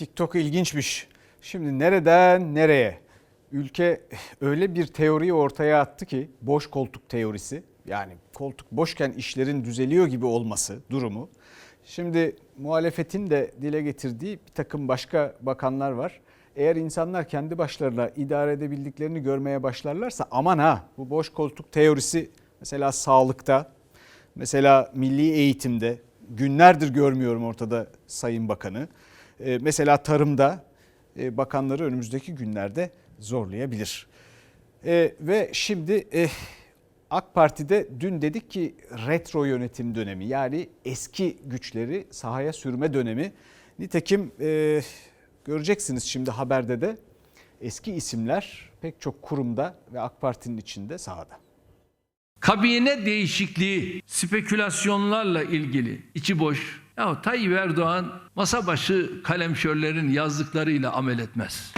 TikTok ilginçmiş. Şimdi nereden nereye? Ülke öyle bir teoriyi ortaya attı ki boş koltuk teorisi. Yani koltuk boşken işlerin düzeliyor gibi olması durumu. Şimdi muhalefetin de dile getirdiği bir takım başka bakanlar var. Eğer insanlar kendi başlarına idare edebildiklerini görmeye başlarlarsa aman ha bu boş koltuk teorisi mesela sağlıkta, mesela milli eğitimde günlerdir görmüyorum ortada Sayın Bakanı. Ee, mesela tarımda e, bakanları önümüzdeki günlerde zorlayabilir. Ee, ve şimdi e, AK Parti'de dün dedik ki retro yönetim dönemi yani eski güçleri sahaya sürme dönemi. Nitekim e, göreceksiniz şimdi haberde de eski isimler pek çok kurumda ve AK Parti'nin içinde sahada. Kabine değişikliği spekülasyonlarla ilgili içi boş. Ya Tayyip Erdoğan masa başı kalemşörlerin yazdıklarıyla amel etmez.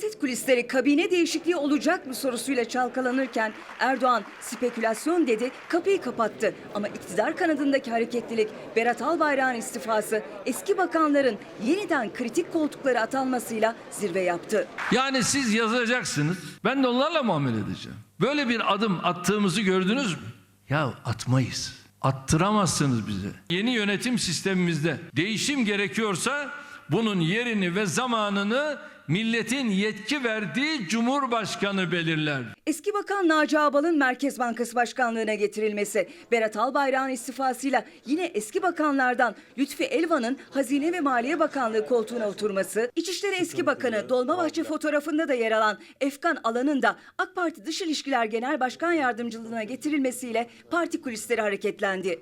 Siyaset kulisleri kabine değişikliği olacak mı sorusuyla çalkalanırken Erdoğan spekülasyon dedi, kapıyı kapattı. Ama iktidar kanadındaki hareketlilik, Berat Albayrak'ın istifası, eski bakanların yeniden kritik koltuklara atanmasıyla zirve yaptı. Yani siz yazacaksınız. Ben de onlarla muamele edeceğim. Böyle bir adım attığımızı gördünüz mü? Ya atmayız. Attıramazsınız bize. Yeni yönetim sistemimizde değişim gerekiyorsa bunun yerini ve zamanını milletin yetki verdiği Cumhurbaşkanı belirler. Eski Bakan Naci Ağbal'ın Merkez Bankası Başkanlığı'na getirilmesi, Berat Albayrak'ın istifasıyla yine eski bakanlardan Lütfi Elvan'ın Hazine ve Maliye Bakanlığı koltuğuna oturması, İçişleri Eski Bakanı Dolmabahçe fotoğrafında da yer alan Efkan Alan'ın da AK Parti Dış İlişkiler Genel Başkan Yardımcılığına getirilmesiyle parti kulisleri hareketlendi.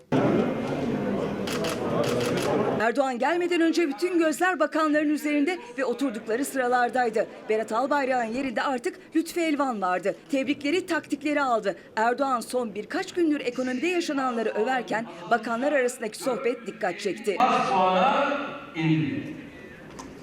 Erdoğan gelmeden önce bütün gözler bakanların üzerinde ve oturdukları sıralardaydı. Berat Albayrak'ın yerinde artık Lütfi Elvan vardı. Tebrikleri, taktikleri aldı. Erdoğan son birkaç gündür ekonomide yaşananları överken bakanlar arasındaki sohbet dikkat çekti. puana indi.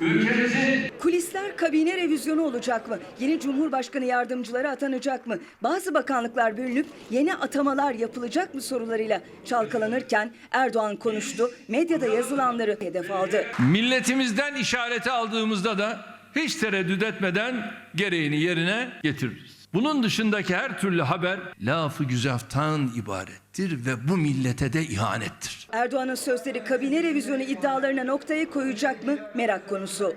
Ülkemizin Kulisler kabine revizyonu olacak mı? Yeni Cumhurbaşkanı yardımcıları atanacak mı? Bazı bakanlıklar bölünüp yeni atamalar yapılacak mı sorularıyla çalkalanırken Erdoğan konuştu. Medyada yazılanları hedef aldı. milletimizden işareti aldığımızda da hiç tereddüt etmeden gereğini yerine getiririz. Bunun dışındaki her türlü haber lafı güzaftan ibarettir ve bu millete de ihanettir. Erdoğan'ın sözleri kabine revizyonu iddialarına noktayı koyacak mı? Merak konusu.